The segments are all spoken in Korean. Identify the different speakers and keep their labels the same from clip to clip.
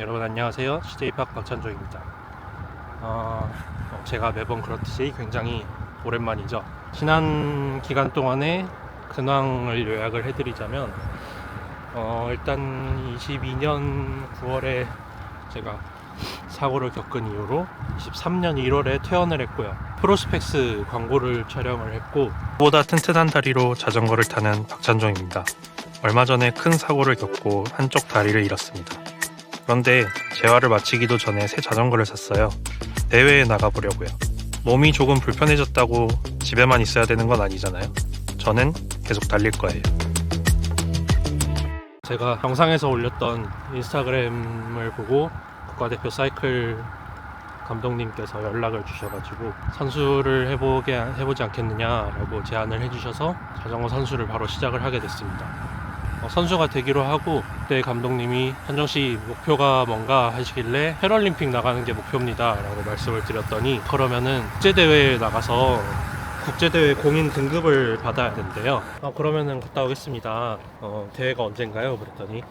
Speaker 1: 여러분 안녕하세요. CJ팍 박찬종입니다. 어, 제가 매번 그렇듯이 굉장히 오랜만이죠. 지난 기간 동안에 근황을 요약을 해드리자면 어, 일단 22년 9월에 제가 사고를 겪은 이후로 23년 1월에 퇴원을 했고요. 프로스펙스 광고를 촬영을 했고 보다 튼튼한 다리로 자전거를 타는 박찬종입니다. 얼마 전에 큰 사고를 겪고 한쪽 다리를 잃었습니다. 그런데 재활을 마치기도 전에 새 자전거를 샀어요. 대회에 나가보려고요. 몸이 조금 불편해졌다고 집에만 있어야 되는 건 아니잖아요. 저는 계속 달릴 거예요. 제가 영상에서 올렸던 인스타그램을 보고 국가대표 사이클 감독님께서 연락을 주셔가지고 선수를 해보게 해보지 않겠느냐라고 제안을 해주셔서 자전거 선수를 바로 시작을 하게 됐습니다. 어, 선수가 되기로 하고 그때 감독님이 한정 씨 목표가 뭔가 하시길래 패럴림픽 나가는 게 목표입니다 라고 말씀을 드렸더니 그러면은 국제 대회에 나가서 국제 대회 공인 등급을 받아야 된대요. 어, 그러면은 갔다 오겠습니다. 어, 대회가 언젠가요? 그랬더니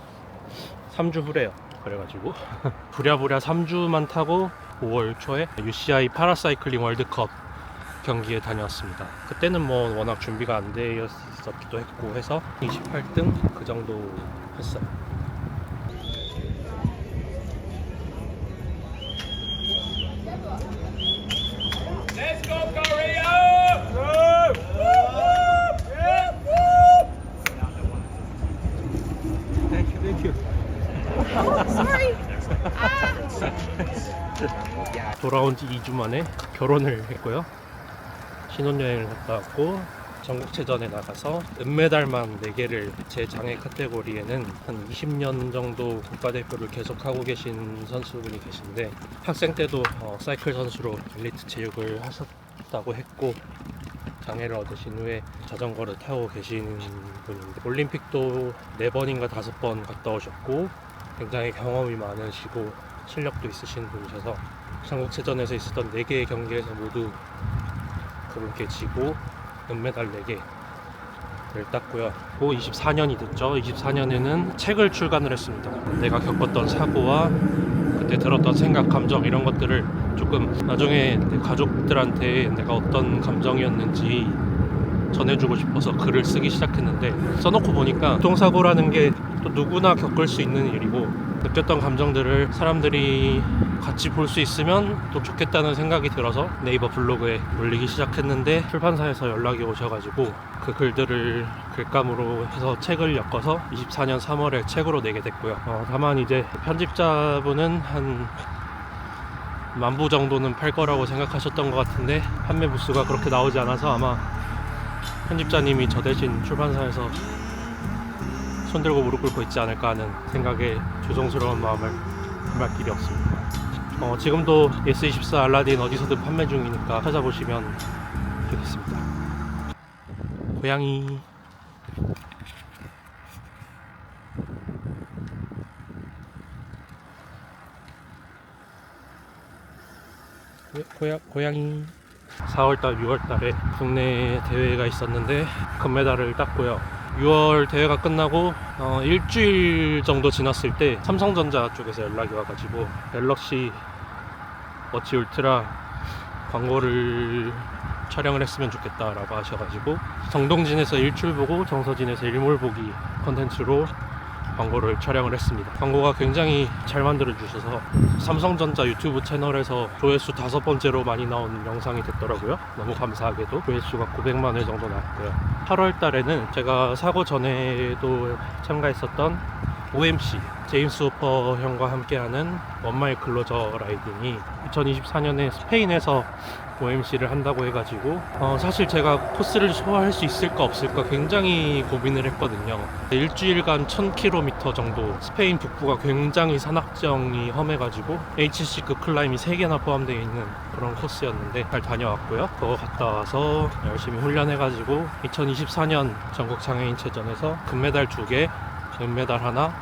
Speaker 1: 3주 후래요. 그래가지고 부랴부랴 3주만 타고 5월 초에 UCI 파라사이클링 월드컵 경기에 다녀왔습니다. 그때는 뭐 워낙 준비가 안 되었 었기도 했고 해서 28등 그 정도 했어요. 땡큐. 돌아온 지 2주 만에 결혼을 했고요. 신혼여행을 갔다 왔고 전국체전에 나가서 은메달만 4개를 제 장애 카테고리에는 한 20년 정도 국가대표를 계속하고 계신 선수분이 계신데 학생 때도 어, 사이클 선수로 엘리트 체육을 하셨다고 했고 장애를 얻으신 후에 자전거를 타고 계신 분인데 올림픽도 4번인가 5번 갔다 오셨고 굉장히 경험이 많으시고 실력도 있으신 분이셔서 전국체전에서 있었던 4개의 경기에서 모두 그분께 지고 은메달 4개를 땄고요. 그 24년이 됐죠. 24년에는 책을 출간을 했습니다. 내가 겪었던 사고와 그때 들었던 생각, 감정 이런 것들을 조금 나중에 내 가족들한테 내가 어떤 감정이었는지 전해주고 싶어서 글을 쓰기 시작했는데 써놓고 보니까 교통사고라는 게 또 누구나 겪을 수 있는 일이고 느꼈던 감정들을 사람들이 같이 볼 수 있으면 또 좋겠다는 생각이 들어서 네이버 블로그에 올리기 시작했는데 출판사에서 연락이 오셔가지고 그 글들을 글감으로 해서 책을 엮어서 24년 3월에 책으로 내게 됐고요. 어, 다만 이제 편집자분은 한 만부 정도는 팔 거라고 생각하셨던 것 같은데 판매 부수가 그렇게 나오지 않아서 아마 편집자님이 저 대신 출판사에서 손들고 무릎 꿇고 있지 않을까 하는 생각에 죄송스러운 마음을 금할 길이 없습니다. 어, 지금도 S24 알라딘 어디서든 판매 중이니까 찾아보시면 되겠습니다. 고양이 고- 고야, 고양이 4월달, 6월달에 국내 대회가 있었는데 금메달을 땄고요. 6월 대회가 끝나고 어, 일주일 정도 지났을 때 삼성전자 쪽에서 연락이 와가지고 갤럭시 워치 울트라 광고를 촬영을 했으면 좋겠다라고 하셔가지고 정동진에서 일출 보고 정서진에서 일몰 보기 컨텐츠로 광고를 촬영을 했습니다. 광고가 굉장히 잘 만들어 주셔서 삼성전자 유튜브 채널에서 조회수 다섯 번째로 많이 나오는 영상이 됐더라고요. 너무 감사하게도 조회수가 900만 회 정도 나왔고요. 8월 달에는 제가 사고 전에도 참가했었던 OMC 제임스 호퍼 형과 함께하는 원마일 클로저 라이딩이 2024년에 스페인에서 OMC를 한다고 해가지고 어, 사실 제가 코스를 소화할 수 있을까 없을까 굉장히 고민을 했거든요. 일주일간 1000km 정도 스페인 북부가 굉장히 산악정이 험해가지고 HC급 클라임이 3개나 포함되어 있는 그런 코스였는데 잘 다녀왔고요. 그거 갔다 와서 열심히 훈련해가지고 2024년 전국 장애인 체전에서 금메달 2개, 은메달 하나,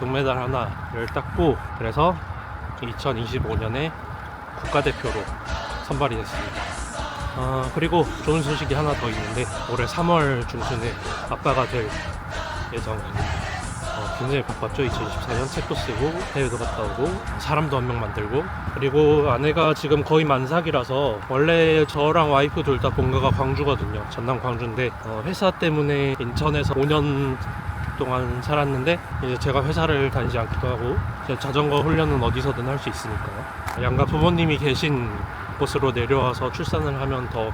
Speaker 1: 동메달 하나를 땄고 그래서 2025년에 국가대표로 선발이 됐습니다. 아, 그리고 좋은 소식이 하나 더 있는데 올해 3월 중순에 아빠가 될 예정입니다. 어, 굉장히 바빴죠. 2024년 책도 쓰고 해외도 갔다 오고 사람도 한 명 만들고 그리고 아내가 지금 거의 만삭이라서 원래 저랑 와이프 둘 다 본가가 광주거든요. 전남 광주인데 어, 회사 때문에 인천에서 5년 동안 살았는데 이제 제가 회사를 다니지 않기도 하고 제 자전거 훈련은 어디서든 할 수 있으니까요. 양가 부모님이 계신 곳으로 내려와서 출산을 하면 더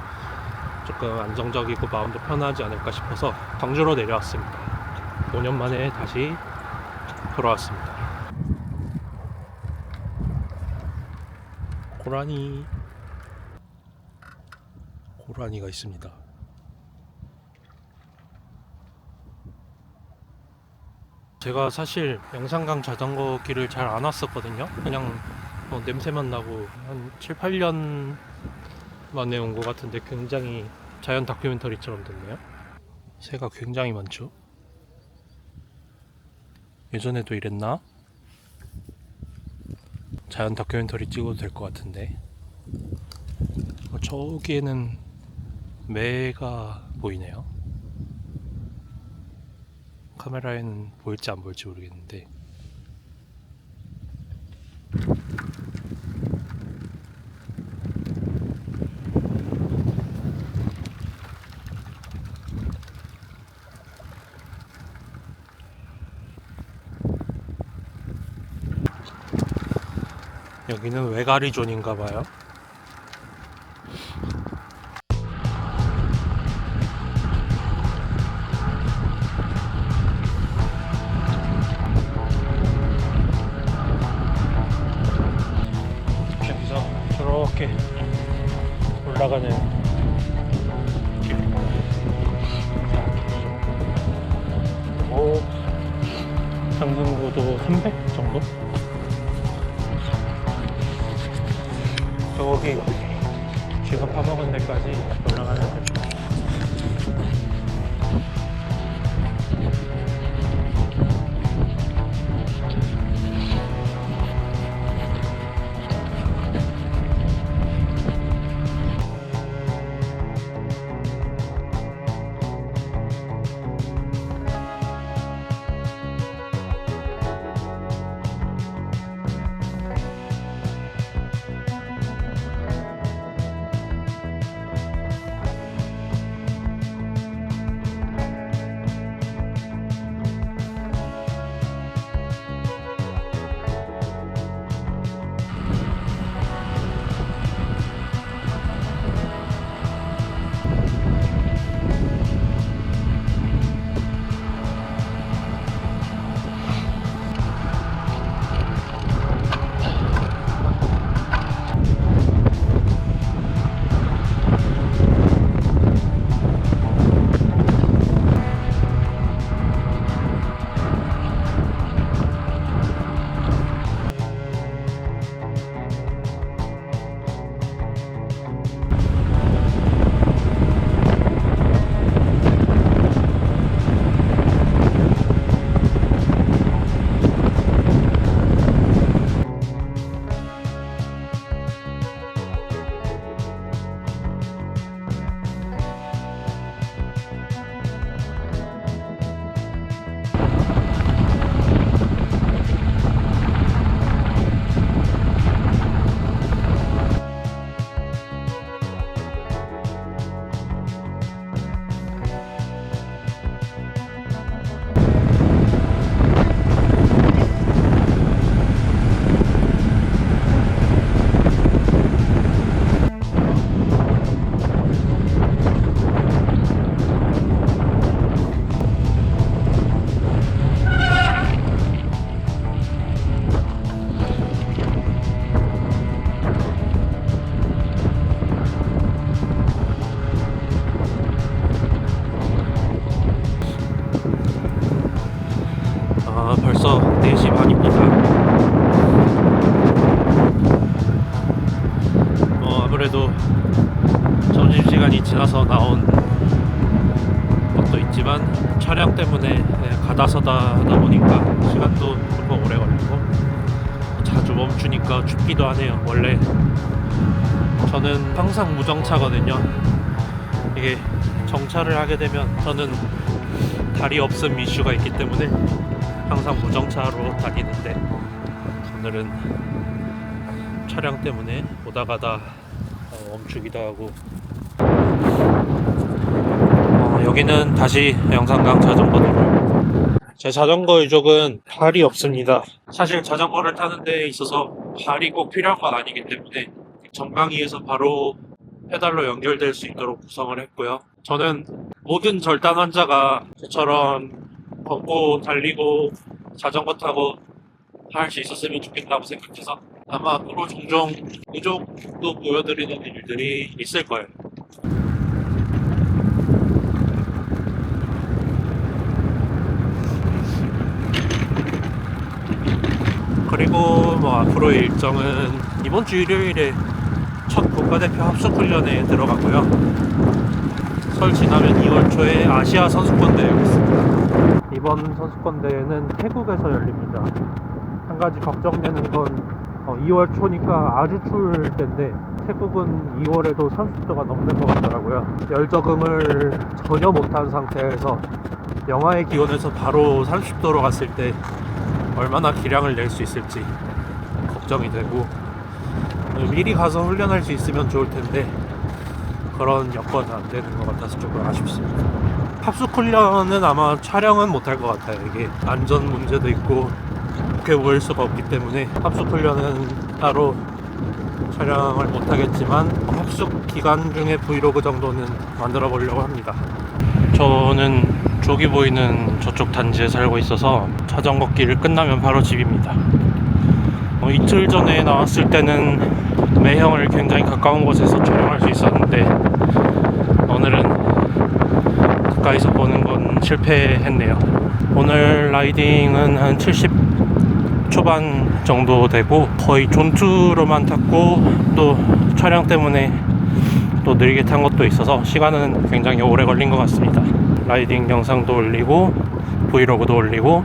Speaker 1: 조금 안정적이고 마음도 편하지 않을까 싶어서 광주로 내려왔습니다. 5년 만에 다시 돌아왔습니다. 고라니 고라니가 있습니다. 제가 사실 영산강 자전거 길을 잘 안 왔었거든요. 그냥 어, 냄새만 나고 한 7, 8년 만에 온 것 같은데 굉장히 자연 다큐멘터리처럼 됐네요. 새가 굉장히 많죠. 예전에도 이랬나? 자연 다큐멘터리 찍어도 될 것 같은데. 어, 저기에는 매가 보이네요. 카메라에는 보일지 안 보일지 모르겠는데. 여기는 외가리 존인가 봐요. 길입니다. 오, 상승고도 300 정도? 저기 쥐가 파먹은 데까지 올라가는 데. 아 벌써 4시 반입니다. 뭐 아무래도 점심시간이 지나서 나온 것도 있지만 촬영 때문에 그냥 가다 서다 하다 보니까 시간도 금방 오래 걸리고 자주 멈추니까 춥기도 하네요. 원래 저는 항상 무정차거든요. 이게 정차를 하게 되면 저는 다리 없음 이슈가 있기 때문에 항상 무정차로 다니는데 오늘은 차량 때문에 오다 가다 어, 멈추기도 하고. 어, 여기는 다시 영산강 자전거 도로 제 자전거 유족은 발이 없습니다. 사실 자전거를 타는 데 있어서 발이 꼭 필요한 건 아니기 때문에 정강이에서 바로 페달로 연결될 수 있도록 구성을 했고요. 저는 모든 절단 환자가 저처럼 걷고 달리고 자전거 타고 할 수 있었으면 좋겠다고 생각해서 아마 앞으로 종종 부족도 보여드리는 일들이 있을 거예요. 그리고 뭐 앞으로의 일정은 이번 주 일요일에 첫 국가대표 합숙 훈련에 들어가고요. 설 지나면 2월 초에 아시아 선수권 대회가 있습니다. 이번 선수권 대회는 태국에서 열립니다. 한 가지 걱정되는 건 2월 초니까 아주 추울 때인데 태국은 2월에도 30도가 넘는 것 같더라고요. 열 적응을 전혀 못한 상태에서 영하의 기온에서 바로 30도로 갔을 때 얼마나 기량을 낼 수 있을지 걱정이 되고 미리 가서 훈련할 수 있으면 좋을 텐데 그런 여건은 안 되는 것 같아서 조금 아쉽습니다. 훈련은 아마 촬영은 못할 것 같아요. 이게 안전 문제도 있고 이렇게 보일 수가 없기 때문에 합숙 훈련은 따로 촬영을 못하겠지만 합숙 기간 중에 브이로그 정도는 만들어 보려고 합니다. 저는 저기 보이는 저쪽 단지에 살고 있어서 자전거 길을 끝나면 바로 집입니다. 어, 이틀 전에 나왔을 때는 매형을 굉장히 가까운 곳에서 촬영할 수 있었는데 오늘은 가까이서 보는 건 실패했네요. 오늘 라이딩은 한 70 초반 정도 되고 거의 존투로만 탔고 또 촬영 때문에 또 느리게 탄 것도 있어서 시간은 굉장히 오래 걸린 것 같습니다. 라이딩 영상도 올리고 브이로그도 올리고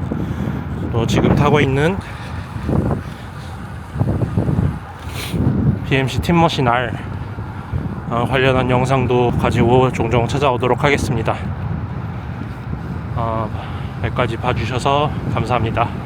Speaker 1: 또 지금 타고 있는 BMC 팀머신 R 어, 관련한 영상도 가지고 종종 찾아오도록 하겠습니다. 어, 여기까지 봐주셔서 감사합니다.